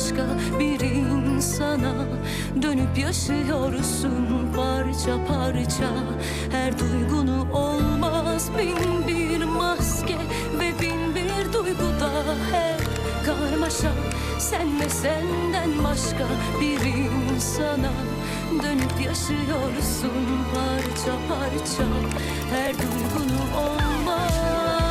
başka bir insana Dönüp yaşıyorsun parça parça. Her duygunu olmaz bin bir maske Ve bin bir duyguda hep karmaşa. Sen ve senden başka bir insana Dönüp yaşıyorsun parça parça. Her duygunu olmaz.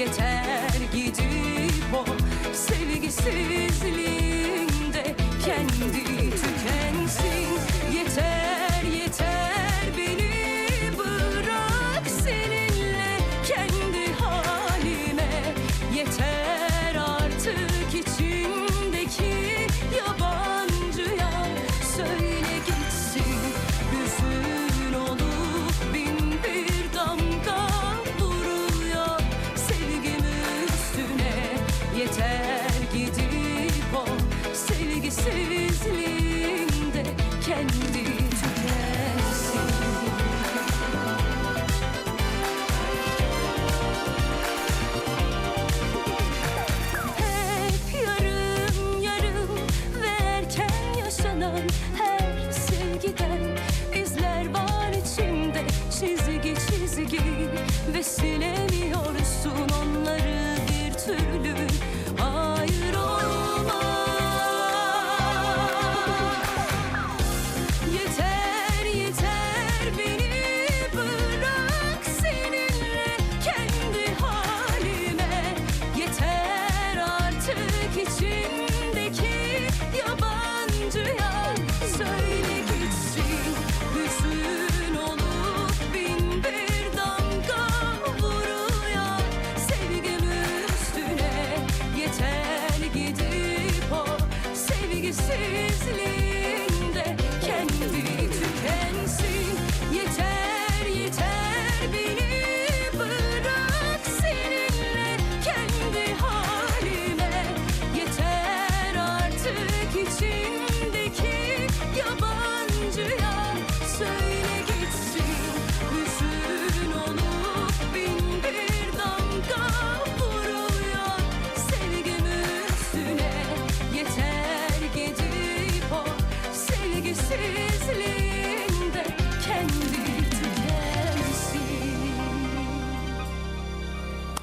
Yeter gidip o sevgisizliğinde